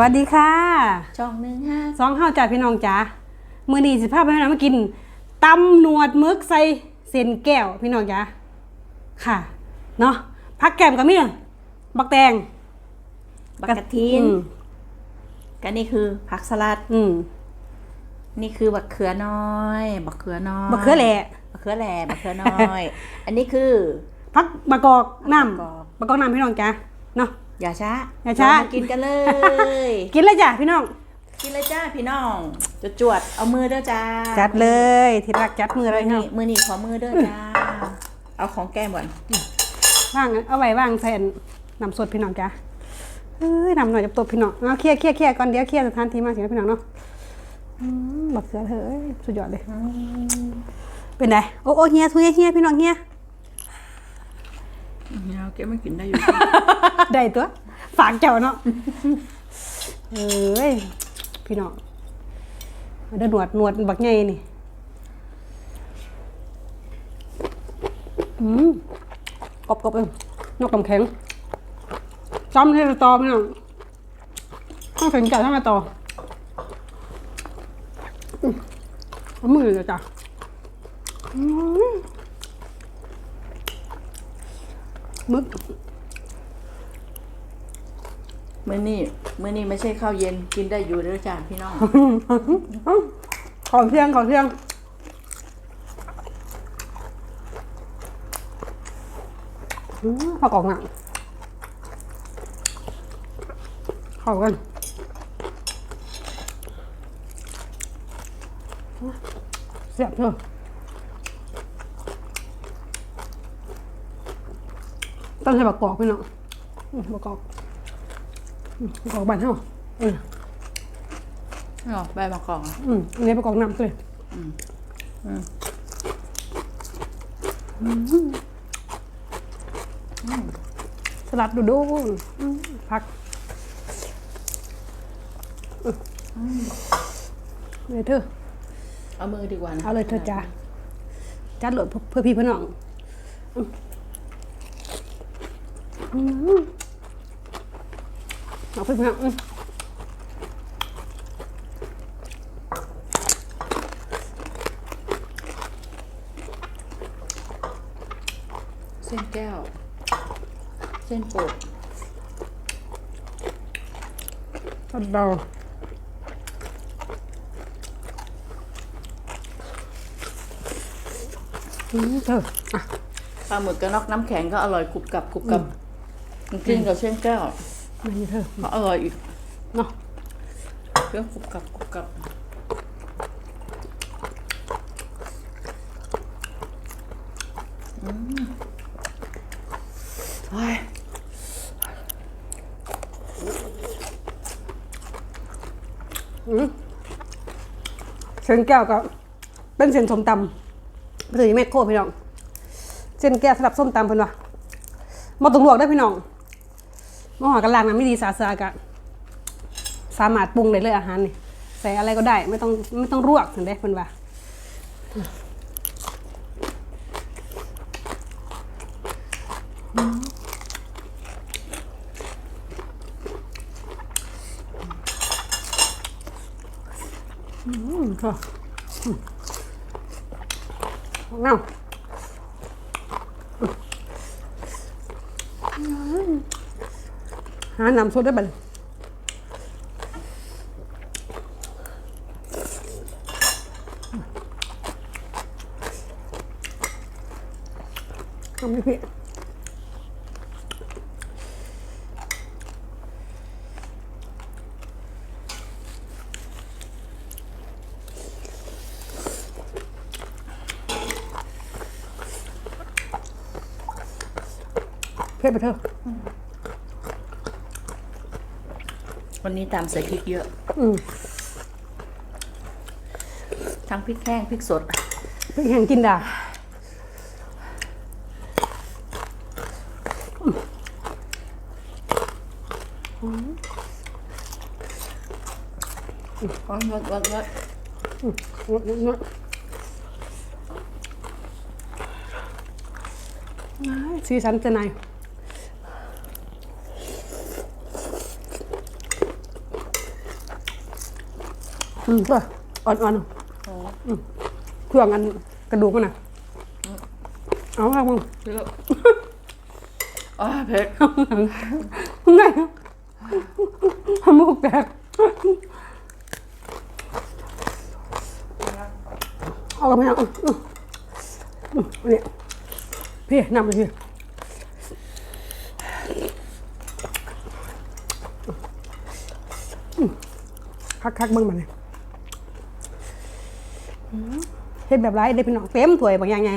วัสดีค่ะช่องหนึ่งห้าสองข้าวจ่าพี่น้องจ๋ามือนี้สิพาไปพี่น้องมากินตำหนวดมึกใส่เส้นแก้วพี่น้องจ๋าค่ะ เนาะพักแก้มกับมี่บักแตงบักกะทินอืมก็นี่คือผักสลัด อืมนี่คือบักเขือน้อยบักเขือน้อยบักเขือแหล่บักเขือแหล่บักเขือน้อย อันนี้คือพักบะกอกน้มะกอกำบะกอกน้ำพี่น้องจ๋าเนาะ อย่าช้าอย่าช้าเรมกินกันเลย กินเลยจ้ะพี่น้อง กินเลยจ้าพี่น้องจวดจวดๆเอามือเด้อจ้าจัดเลยที่รักจัดมือเลยมือเนาะนี่มือนี่ขอมือเด้อจ้า เอาของแก้มก่อนว่างเอาไว้ว่างใส่น้ำสดพี่น้องจ๋าเอ้ยน้ำหน่อยจะตบพี่น้องเอาเคลียร์เคลียร์เคลียร์ก่อนเดี๋ยวเคลียร์สถานที่มาสินะพี่น้องเนาะอืมบักเสือเถอะเอ้ยสุดยอดเลย เป็นไงโอ้โอ้เฮียทุยเฮียพี่น้องเฮีย เอาแก้มไม่กินได้อยู่ ได้ตัว ฝากเจ้าเนาะเอ้ยพี่น้องเดินหนวดหนวดบักใหญ่นี่อืมกรอบกรอบเองนกกำแข็งซ้ำให้ตอพี่น้องต้องถึงจ่ายเท่าไหร่ต่อเอามือเลยจ้ะมึก มือนี่มือนี่ไม่ใช่ข้าวเย็นกินได้อยู่ด้อจ้าพี่น้อง ขอเที่ยงขอเที่ยง อืมผักออกหนังเข้ากันเสียบเถอะต้องใช้บักกอกพี่น้องอืมบักกอก กกอกบ้านเฮาเออเนาะใบมะกอกอะอืมอันนี้ประกอบน้ำเลยสลัดดูดูอืมผักอืมเลยเธอ เอามือดีกว่านะเอาเลยเธอจ้าจัดโหลดเพื่อพี่เพื่อน้องอืมอืม เอาเพื่อนพี่น้องอืมเส้นแก้ว เส้นโปดตัดดาวอืมเธออะปลาหมึกกับนอกน้ำแข็งก็อร่อยกรุบกรับกรุบกรับกินกับเส้นแก้ว มานี่เธอก็อร่อยอีกเนาะเรื่องกรุบกรับกรุบกรับอืมเฮ้ยเส้นแก้วก็เป็นเส้นส้มตำหรือแม่โคพี่น้อง เส้นแก้วสำหรับส้มตำเพิ่นว่ามาต้องลวกได้อพี่น้อง มาหอกันล้างน้ำไม่ดีสะอากะสามารถปรุงได้เลยอาหารนี่ใส่อะไรก็ได้ไม่ต้องไม่ต้องลวกถึงได้เพิ่นว่าอืมค่ะอืมเอา หาน้ำสดได้บัดนี้ทำไม่ผิดเผ็ดไปเถอะ วันนี้ตามใส่พริกเยอะ อืมทั้งพริกแห้งพริกสด พริกแห้งกินดาอืมอ๋องดงดงดงดงดอ้ายสีสันจะไหน อืมเอออ่อนๆอืมเครื่องอันกระดูกมันน่ะ เอาเอามึงเยอะอ๋อเผ็ดไงทำมูกแตกเอากันไหมเอาอืมอืมเนี่ยพี่นำเลยพี่อืมคักๆเบิ่งมาเลย เฮ็ดแบบไรได้พี่น้องเต็มถ้วยบางอย่างไง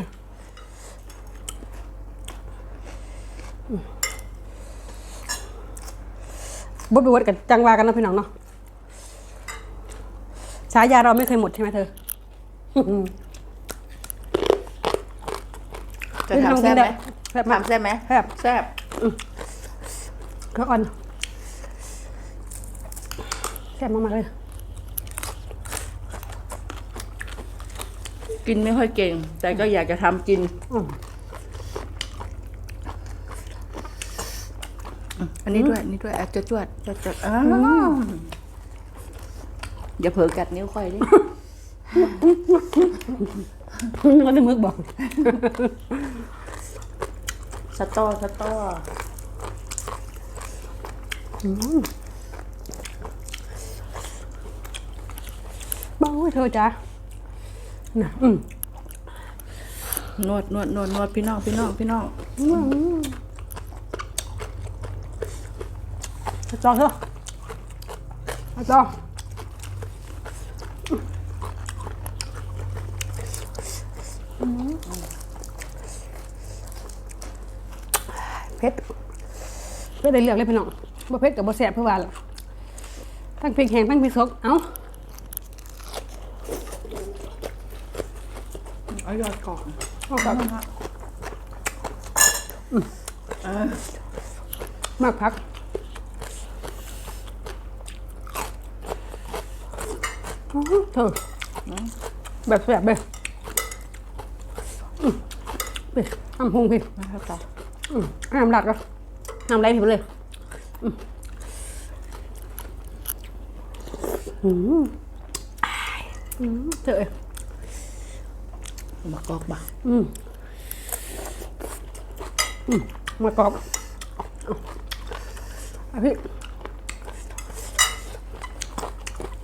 บดบวดกับจังวากันเนาะพี่น้องเนาะฉายาเราไม่เคยหมดใช่ไหมเธอจะทำแซ่บไหมแซ่บมากทำแซ่บไหมแซ่บแซ่บก็อ่อนแซ่บมากๆเลย กินไม่ค่อยเก่ง แต่ก็อยากจะทำกินอืมอันนี้ด้วยอันนี้ด้วยอะจวดจวดจวดจวดอ้าวอย่าเผลอกัดนิ้วค่อยดินึกว่าจะมึกบอกสตอสตอบ้าเธอจ้ะ น่ะอืมนวดนวดนวดนวดพี่น้องพี่น้องพี่น้องจอเธอจอเผ็ดเผ็ดได้เลือกเลยพี่น้องบ่เผ็ดกับบ่แซ่บเพื่อว่าล่ะทั้งพริกแห้งทั้งพริกสดเอ้า เอายอดก่อนเอากลับเออมากพัก อื้อเธอแบบแซ่บเลยอืมไปน้ำพุงพี่มาครับต่ออืมให้น้ำดัดก็น้ำไหลผิวเลยอืมอืมอ้ายอืมเจอ มากอกบ่ะอืมอืมมากรอกอะพี่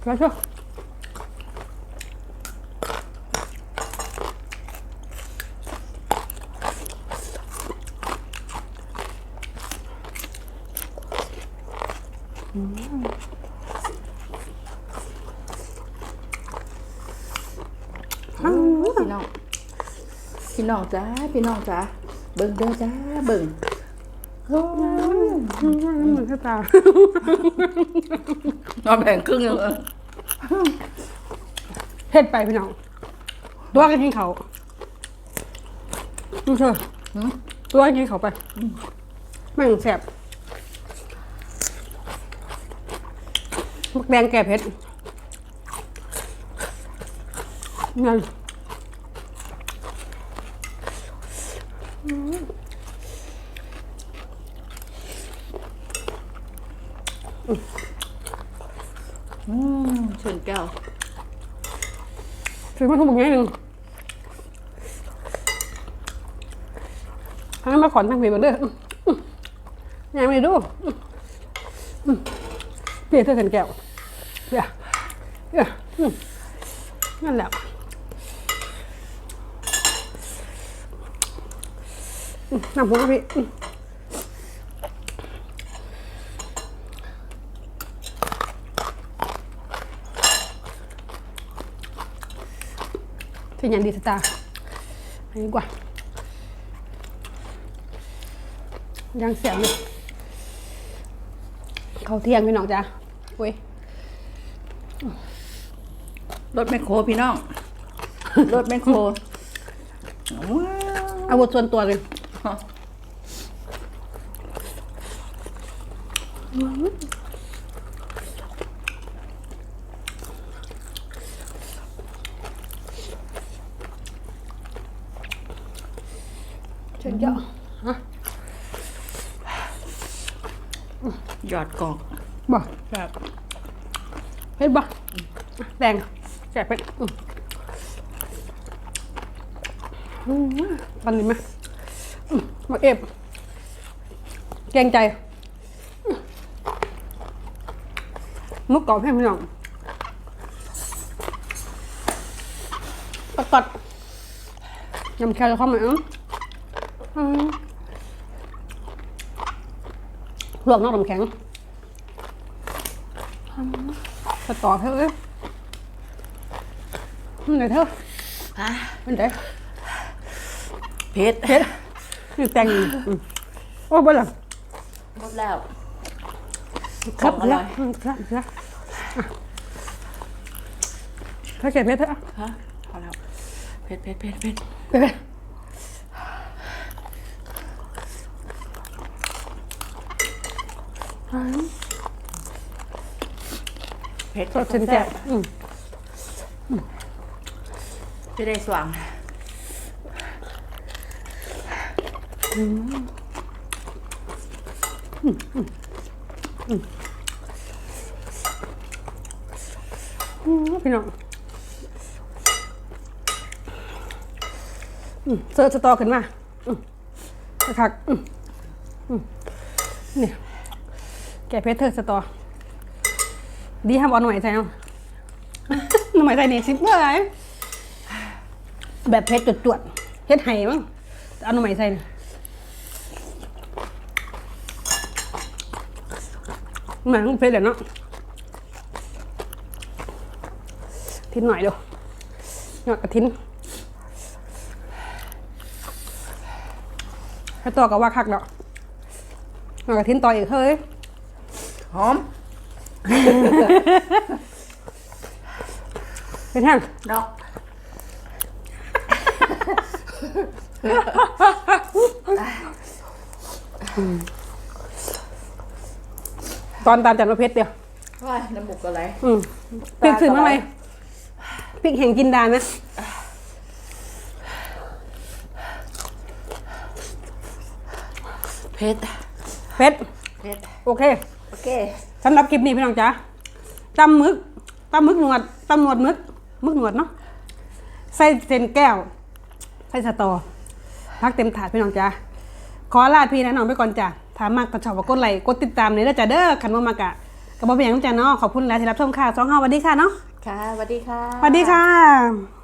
ใช่ใช่ยวอืม พี่น้อง พี่น้องจ้าพี่น้องจ้าเบิ่งเด้อจ้าเบิ่งโอ้ยเหมือนแค่ตานอนแบ่งครึ่งหนึงเออเฮ็ดไปพี่น้องตัวกันกินเขาดูเถอะตัวกันกินเขาไปแม่งแสบมักแดงแก่เผ็ดนั่น อืมเชิญแก้ว ถึงมาทุ่มอย่างหนึ่งทั้งมาขอนทั้งผีมาเด้ออื้ออื้อยังไม่ดูเพี่เธอเห็นแก้วเดี๋ยวเดี๋ยวนั่นแหละน้ำพุกะพี่ อื้อเป็นอย่างดีสตาร์อันนี้ดีกว่ายังเสียงเลยเขาเที่ยงพี่น้องจ้ะเว้ยรถแมคโครพี่น้อง รถแมคโครว้าวเอาบทส่วนตัวเลย เชิญเยอะฮะหยอดกอกบ่แบบเฮ็ดบ่แดงแจกเป็นอืมอืมปันนี้ไหมอืมมาเอฟเกรงใจอืมมุกกรอบให้พี่น้องประกอดยำแครเข้ามาอะอืม ลวกนอกน้ำแข็งอืมจะต่อเท่าเอ้ยมันไหนเท่าฮะมันไหนเผ็ดเผ็ดนี่แตงอีกอืมโอ้บ่ล่ะหมดแล้ว ครับของอร่อยอืมครับครับอะถ้าเก็บเพชรเถอะฮะพอแล้วเผ็ดเผ็ดเผ็ดเผ็ดไปไปอื เผ็ดสดเส้นแกะอืมจะได้สว่างอืมพี่น้องอืมเสิร์ฟสตอขึ้นมาอืมคักๆอืมอืมเนี่ย แกเพชรเธอสตอ ดีห้ามอาหน่อยใส่เนาะหน่อยใส่นี่สิบเมื่อไรแบบเพชรจวดๆเพชรไห่มั้งเอาหน่อยใส่นี่หนังเพชรเลยเนาะทิ้นหน่อยเดียวหยอดกระทิ้นถ้ตัวก็ว่าคักเนาะหยอดกระทิ้นต่ออีกเฮ้ย หอมเป็นแห้งดอกตอนตามจัดมาเพชรเดียวว้ายน้ำมูกอะไรอืมพริกถึงตาเมื่อไหต่รอพริกแห่งกินดาไหมเผ็ดเพชรเผ็ดโอเคโอ เค สำหรับคลิปนี้พี่น้องจ๋าตำมึกตำมึกหนวดตำหนวดมึกมึกหนวดเนาะใส่เส้นแก้ว ใส่สตอพักเต็มถาดพี่น้องจ๋าขอลาพี่นะน้องไปก่อนจ้ะถามมากกดชอบกดไลค์กดติดตามเลยนะจ๊ะเด้อขันว่ามากะกระบอกเป็นอย่างน้ำจ้าเนาะขอบคุณแล้วที่รับชมค่ะสองห้าสวัสดีค่ะเนาะค่ะสวัสดีค่ะ สวัสดีค่ะ